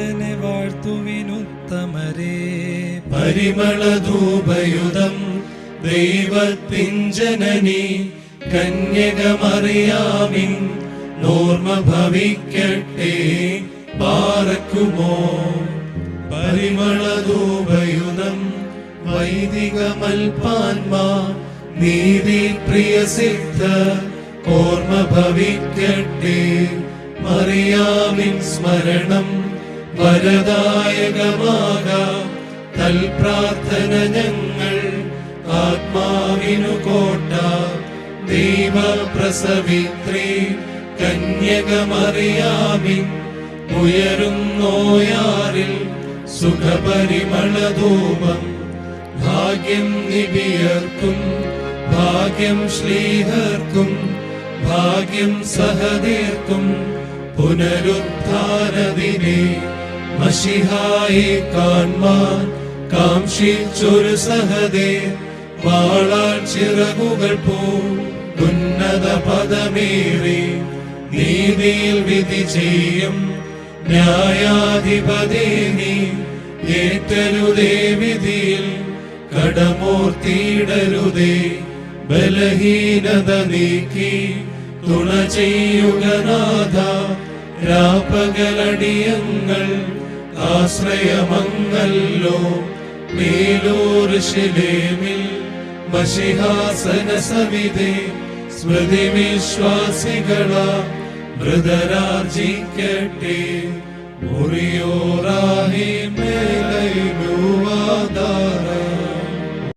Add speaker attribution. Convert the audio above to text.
Speaker 1: നാഥനെ വാഴ്ത്തുവിനുത്തമരേ
Speaker 2: പരിമളധൂപയുധം ദൈവത്തിൻ ജനനി കന്യകമറിയാമിൻ നോർമ ഭവിക്കട്ടെ പാറക്കുമോ. പരിമളധൂപയുധം വൈദികമൽപാൻമാ നീതി പ്രിയ സിദ്ധ ഓർമ്മ ഭവിക്കട്ടെ. മറിയാമിൻ സ്മരണം വരദായകമാകാം. തൽപ്രാർത്ഥന ഞങ്ങൾ ആത്മാവിനു കോട്ട. ദൈവപ്രസവിത്രി കന്യകമറിയാമിൻ. ഉയരുന്നോയാറിൽ സുഖപരിമളധൂപം. ഭാഗ്യം നിബിയർക്കും ഭാഗ്യം ശ്രീഹർക്കും ഭാഗ്യം സഹതീർക്കും. പുനരുദ്ധാരദിനെ മഷിഹായി കാൺമാൻ കാംക്ഷിച്ചൊരു സഹദേ വാളാൽ ചിറകുകൾ പോ ഉന്നത പദമേറി നീതിയിൽ വിധി ചെയ്യും ന്യായാധിപതേ നീ ഏറ്റരുതേ വിധിയിൽ കടമൂർത്തിയിടരുതേ ബലഹീനത നീക്കി തുണ ചെയ്യുക നാഥ രാപ്പകലടിയങ്ങൾ ആശ്രയമങ്ങല്ലോ മേലൂർ ശിലേമിൽ മഷിഹാസന സവിധേ സ്മൃതി വിശ്വാസികളാ മൃതരാർജിക്കട്ടെ മുറിയോറാഹി